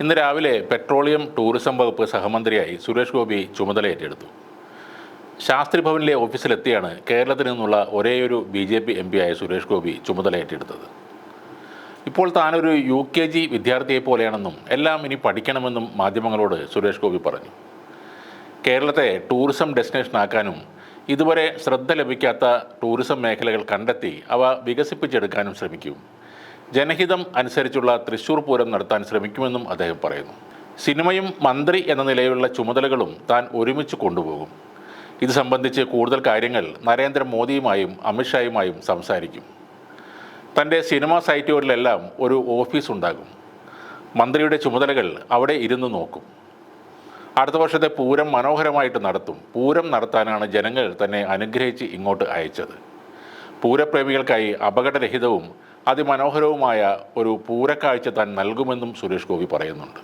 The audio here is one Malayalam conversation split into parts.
ഇന്ന് രാവിലെ പെട്രോളിയം ടൂറിസം വകുപ്പ് സഹമന്ത്രിയായി സുരേഷ് ഗോപി ചുമതല ഏറ്റെടുത്തു ശാസ്ത്രി ഭവനിലെ ഓഫീസിലെത്തിയാണ് കേരളത്തിൽ നിന്നുള്ള ഒരേയൊരു ബി ജെ പി എം പിയായ സുരേഷ് ഗോപി ചുമതല ഏറ്റെടുത്തത് ഇപ്പോൾ താനൊരു യു കെ ജി വിദ്യാർത്ഥിയെ പോലെയാണെന്നും എല്ലാം ഇനി പഠിക്കണമെന്നും മാധ്യമങ്ങളോട് സുരേഷ് ഗോപി പറഞ്ഞു. കേരളത്തെ ടൂറിസം ഡെസ്റ്റിനേഷനാക്കാനും ഇതുവരെ ശ്രദ്ധ ലഭിക്കാത്ത ടൂറിസം മേഖലകൾ കണ്ടെത്തി അവ വികസിപ്പിച്ചെടുക്കാനും ശ്രമിക്കും. ജനഹിതം അനുസരിച്ചുള്ള തൃശൂർ പൂരം നടത്താൻ ശ്രമിക്കുമെന്നും അദ്ദേഹം പറയുന്നു. സിനിമയും മന്ത്രി എന്ന നിലയിലുള്ള ചുമതലകളും താൻ ഒരുമിച്ച് കൊണ്ടുപോകും. ഇത് സംബന്ധിച്ച് കൂടുതൽ കാര്യങ്ങൾ നരേന്ദ്രമോദിയുമായും അമിത്ഷായുമായും സംസാരിക്കും. തന്റെ സിനിമാ സൈറ്റുകളിലെല്ലാം ഒരു ഓഫീസ് ഉണ്ടാകും. മന്ത്രിയുടെ ചുമതലകൾ അവിടെ ഇരുന്ന് നോക്കും. അടുത്ത വർഷത്തെ പൂരം മനോഹരമായിട്ട് നടത്തും. പൂരം നടത്താനാണ് ജനങ്ങൾ തന്നെ അനുഗ്രഹിച്ച് ഇങ്ങോട്ട് അയച്ചത്. പൂരപ്രേമികൾക്കായി അപകടരഹിതവും അതിമനോഹരവുമായ ഒരു പൂരക്കാഴ്ച താൻ നൽകുമെന്നും സുരേഷ് ഗോപി പറയുന്നുണ്ട്.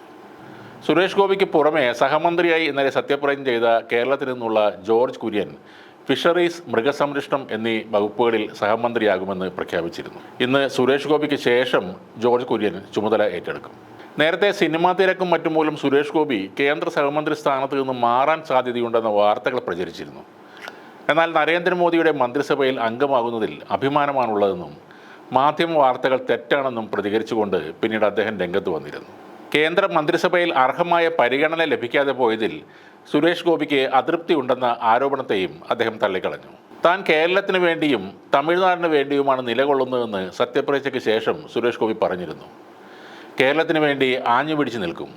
സുരേഷ് ഗോപിക്ക് പുറമെ സഹമന്ത്രിയായി ഇന്നലെ സത്യപ്രതിജ്ഞ ചെയ്ത കേരളത്തിൽ നിന്നുള്ള ജോർജ് കുര്യൻ ഫിഷറീസ് മൃഗസംരക്ഷണം എന്നീ വകുപ്പുകളിൽ സഹമന്ത്രിയാകുമെന്ന് പ്രഖ്യാപിച്ചിരുന്നു. ഇന്ന് സുരേഷ് ഗോപിക്ക് ശേഷം ജോർജ് കുര്യൻ ചുമതല ഏറ്റെടുക്കും. നേരത്തെ സിനിമാ തിരക്കും മറ്റും മൂലം സുരേഷ് ഗോപി കേന്ദ്ര സഹമന്ത്രി സ്ഥാനത്ത് നിന്ന് മാറാൻ സാധ്യതയുണ്ടെന്ന വാർത്തകൾ പ്രചരിച്ചിരുന്നു. എന്നാൽ നരേന്ദ്രമോദിയുടെ മന്ത്രിസഭയിൽ അംഗമാകുന്നതിൽ അഭിമാനമാണുള്ളതെന്നും മാധ്യമ വാർത്തകൾ തെറ്റാണെന്നും പ്രതികരിച്ചുകൊണ്ട് പിന്നീട് അദ്ദേഹം രംഗത്ത് വന്നിരുന്നു. കേന്ദ്ര മന്ത്രിസഭയിൽ അർഹമായ പരിഗണന ലഭിക്കാതെ പോയതിൽ സുരേഷ് ഗോപിക്ക് അതൃപ്തി ഉണ്ടെന്ന ആരോപണത്തെയും അദ്ദേഹം തള്ളിക്കളഞ്ഞു. താൻ കേരളത്തിന് വേണ്ടിയും തമിഴ്നാടിന് വേണ്ടിയുമാണ് നിലകൊള്ളുന്നതെന്ന് സത്യപ്രതിജ്ഞയ്ക്ക് ശേഷം സുരേഷ് ഗോപി പറഞ്ഞിരുന്നു. കേരളത്തിന് വേണ്ടി ആഞ്ഞു പിടിച്ചു നിൽക്കും.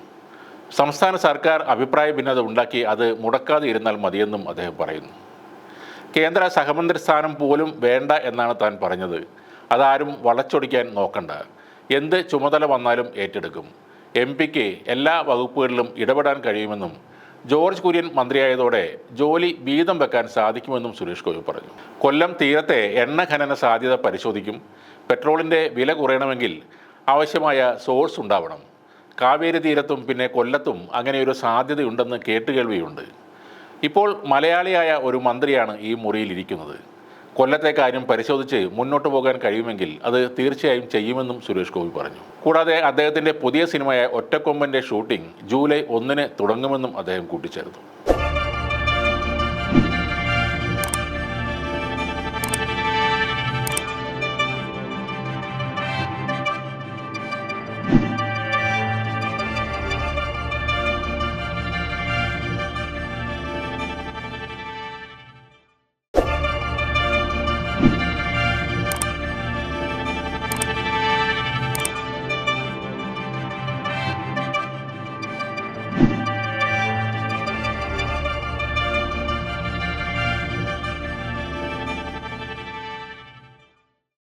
സംസ്ഥാന സർക്കാർ അഭിപ്രായ ഭിന്നത ഉണ്ടാക്കി അത് മുടക്കാതെ ഇരുന്നാൽ മതിയെന്നും അദ്ദേഹം പറയുന്നു. കേന്ദ്ര സഹമന്ത്രി സ്ഥാനം പോലും വേണ്ട എന്നാണ് താൻ പറഞ്ഞത്. അതാരും വളച്ചൊടിക്കാൻ നോക്കണ്ട. എന്ത് ചുമതല വന്നാലും ഏറ്റെടുക്കും. എം പിക്ക് എല്ലാ വകുപ്പുകളിലും ഇടപെടാൻ കഴിയുമെന്നും ജോർജ് കുര്യൻ മന്ത്രിയായതോടെ ജോലി വീതം വെക്കാൻ സാധിക്കുമെന്നും സുരേഷ് ഗോപി പറഞ്ഞു. കൊല്ലം തീരത്തെ എണ്ണ ഖനന സാധ്യത പരിശോധിക്കും. പെട്രോളിന്റെ വില കുറയണമെങ്കിൽ ആവശ്യമായ സോഴ്സ് ഉണ്ടാവണം. കാവേരി തീരത്തും പിന്നെ കൊല്ലത്തും അങ്ങനെ ഒരു സാധ്യതയുണ്ടെന്ന് കേട്ടുകേൾവിയുണ്ട്. ഇപ്പോൾ മലയാളിയായ ഒരു മന്ത്രിയാണ് ഈ മുറിയിൽ ഇരിക്കുന്നത്. കൊല്ലത്തെ കാര്യം പരിശോധിച്ച് മുന്നോട്ട് പോകാൻ കഴിയുമെങ്കിൽ അത് തീർച്ചയായും ചെയ്യുമെന്നും സുരേഷ് ഗോപി പറഞ്ഞു. കൂടാതെ അദ്ദേഹത്തിന്റെ പുതിയ സിനിമയായ ഒറ്റക്കൊമ്പന്റെ ഷൂട്ടിംഗ് ജൂലൈ ഒന്നിന് തുടങ്ങുമെന്നും അദ്ദേഹം കൂട്ടിച്ചേർത്തു.